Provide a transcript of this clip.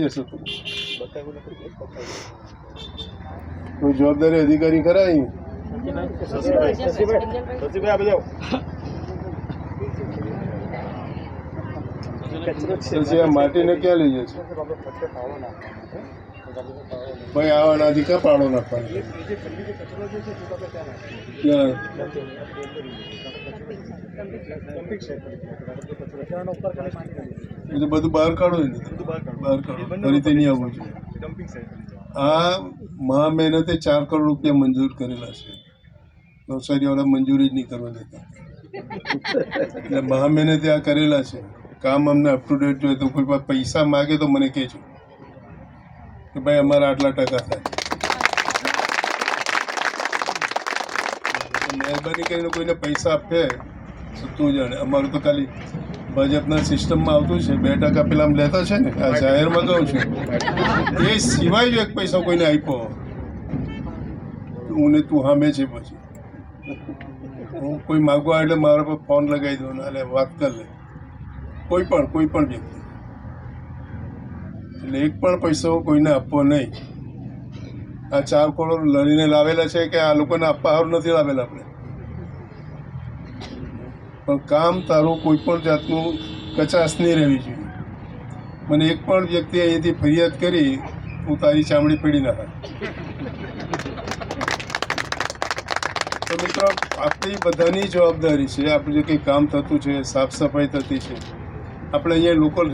Case કોઈ જવાબદારી અધિકારી ખરા અહીં પછી આ માટીને ક્યાં લઈ જશે ભાઈ આ અનાથી ક્યાં પાડો નાખવાની? બધું બહાર કાઢો બહાર કાઢો. ફરીથી નહીં આવવું જોઈએ. આ મહા મહેનતે ચાર કરોડ રૂપિયા મંજૂર કરેલા છે. નવસારીવાળા મંજૂરી જ નહીં કરવા દેતા. એટલે મહા મહેનતે આ કરેલા છે. કામ અમને અપ ટુ ડેટ જોઈએ તો કોઈ પાસે પૈસા માગે તો મને કહેજો. કે ભાઈ, અમારા આટલા ટકા થાય. મહેરબાની કરીને કોઈને પૈસા આપે તો તું જાણે. અમારું તો ખાલી ભાજપના સિસ્ટમમાં આવતું છે. બે ટકા પેલા આમ લેતા છે ને, આ જાહેરમાં કહું છું. એ સિવાય જો એક પૈસા કોઈને આપ્યો હું ને તું સામે છે પછી. હું કોઈ માગવા એટલે મારા પર ફોન લગાવી દઉં ને એટલે વાત કરી લે. કોઈ પણ કોઈ પણ વ્યક્તિ. એટલે એક પણ પૈસો કોઈને આપવો નહીં. આ ચાર કરોડ લડીને લાવેલા છે કે આ લોકોને આપવા હારું નથી લાવેલા આપણે? પણ કામ તારું કોઈ પણ જાતનું કચાશ નહીં રહેવી જોઈએ. મને એક પણ વ્યક્તિ અહીંયાથી ફરિયાદ કરી હું તારી ચામડી પીડી નાખા તો મિત્રો, આપણી બધાની જવાબદારી છે, આપણે જે કંઈ કામ થતું છે, સાફ સફાઈ થતી છે આપણે અહીંયા લોકલ